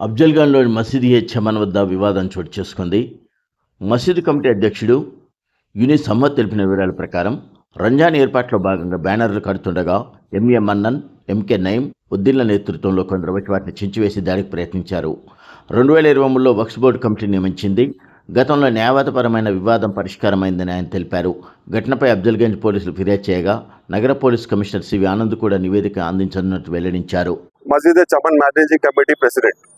అఫ్జల్గాన్లోని మసీదు ఏ చమన్ వద్ద వివాదం చోటు చేసుకుంది. మసీదు కమిటీ అధ్యక్షుడు యునిస్ అహ్మద్ తెలిపిన వివరాల ప్రకారం రంజాన్ ఏర్పాట్లో భాగంగా బ్యానర్లు కడుతుండగా M A Mannan M K Nayeem ఉద్దీన్ల నేతృత్వంలో కొందరు వచ్చి వాటిని చించివేసి దాడికి ప్రయత్నించారు. రెండు వేల ఇరవై మూడులో వక్స్ బోర్డు కమిటీ నియమించింది. గతంలో న్యాయవాదపరమైన వివాదం పరిష్కారమైందని ఆయన తెలిపారు. ఘటనపై అఫ్జల్గంజ్ పోలీసులు ఫిర్యాదు చేయగా నగర పోలీస్ కమిషనర్ సివి ఆనంద్ కూడా నివేదిక అందించనున్నట్టు వెల్లడించారు. Majid Chaman managing committee president.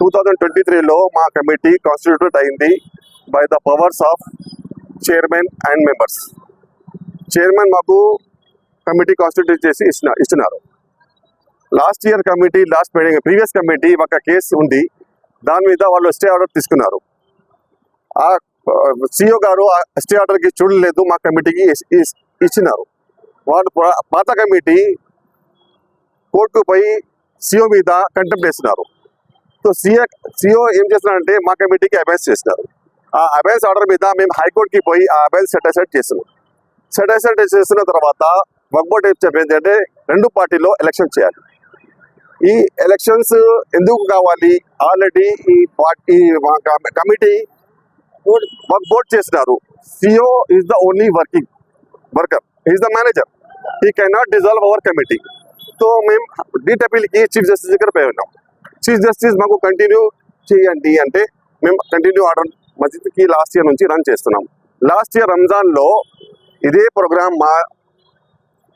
Two thousand twenty త్రీలో మా కమిటీ కాన్స్టిట్యూట్ అయింది by the powers of chairman and members chairman మాకు కమిటీ కాన్స్టిట్యూట్ చేసి ఇచ్చిన ఇస్తున్నారు. Last year committee last previous committee ఒక కేసు ఉంది. దాని మీద వాళ్ళు స్టే ఆర్డర్ తీసుకున్నారు. ఆ సిఓ గారు ఆ స్టే ఆర్డర్కి చూడలేదు మా కమిటీకి ఇస్- ఇచ్చినారు. వాళ్ళు పాత కమిటీ కోర్టుకు పోయి సిఓ మీద కంటెంప్ట్ వేసినారు. సో సిఏ సిఓ ఏం చేస్తున్నారంటే మా కమిటీకి అబైన్స్ చేసినారు. ఆ అబైన్స్ ఆర్డర్ మీద మేము హైకోర్టుకి పోయి ఆ అబైన్స్ సెటిసైడ్ చేసినాం. సెటిసైడ్ చేసిన తర్వాత వక్బోర్డ్ ఏం చెప్పింది అంటే రెండు పార్టీలో ఎలక్షన్ చేయాలి. ఈ ఎలక్షన్స్ ఎందుకు కావాలి? ఆల్రెడీ ఈ పార్టీ కమిటీ వర్క్ బోర్డ్ చేసినారు. CO is the only working worker is the manager he cannot dissolve our committee so మేము డీట్ అపీల్కి చీఫ్ జస్టిస్ దగ్గర పోయి ఉన్నాం. చీఫ్ జస్టిస్ మాకు కంటిన్యూ చేయండి అంటే మేము కంటిన్యూ ఆర్డర్ మస్జిద్కి లాస్ట్ ఇయర్ నుంచి రన్ చేస్తున్నాం. లాస్ట్ ఇయర్ రంజాన్లో ఇదే ప్రోగ్రామ్ మా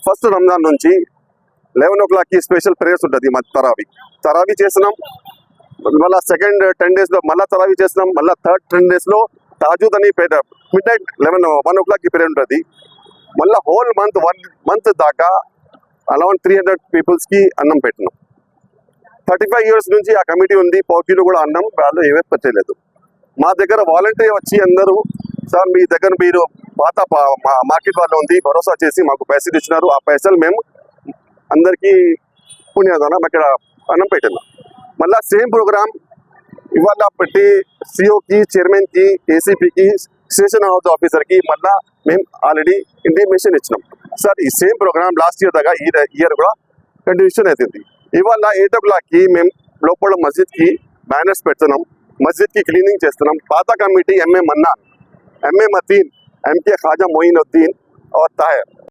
ఫస్ట్ రంజాన్ నుంచి లెవెన్ ఓ క్లాక్కి స్పెషల్ ప్రేయర్స్ ఉంటుంది మా తరావి. తరావి చేస్తున్నాం. మళ్ళీ సెకండ్ టెన్ డేస్లో మళ్ళీ తరావి చేస్తున్నాం. మళ్ళీ థర్డ్ టెన్ డేస్లో తాజూద్ అని మిడ్ నైట్ లెవెన్ వన్ ఓ క్లాక్కి పీరియడ్ ఉంటుంది. మళ్ళీ హోల్ మంత్ వన్ మంత్ దాకా అలౌండ్ త్రీ హండ్రెడ్ పీపుల్స్కి అన్నం పెట్టినాం. థర్టీ ఫైవ్ ఇయర్స్ నుంచి ఆ కమిటీ ఉంది పౌకీలో కూడా అన్నం వాళ్ళు ఏమీ పెట్టలేదు. మా దగ్గర వాలంటీర్ వచ్చి అందరూ సార్ మీ దగ్గర మీరు పాత పా- మా- మార్కెట్ వాళ్ళు ఉంది భరోసా చేసి మాకు పైసలు ఇచ్చినారు ఆ పైసలు మేము అందరికీ పుణ్యదానం అక్కడ అన్నం పెట్టినాం. మళ్ళీ సేమ్ ప్రోగ్రామ్ ఇవాళ పెట్టి సిఓకి చైర్మన్కి ఏసీపీకి స్టేషన్ హౌస్ ఆఫీసర్కి మళ్ళా మేము ఆల్రెడీ ఇంటిమేషన్ ఇచ్చినాం. సార్ ఈ సేమ్ ప్రోగ్రామ్ లాస్ట్ ఇయర్ దాకా ఈ ఇయర్ కూడా కంటిన్యూషన్ అవుతుంది ఇవాళ ఎయిట్ ఓ క్లాక్కి మేము లోపల మస్జిద్కి బ్యానర్స్ పెడుతున్నాం మస్జిద్కి క్లీనింగ్ చేస్తున్నాం పాత committee M A Mannan M A Mateen M K Khaja Moinuddin और ताहिर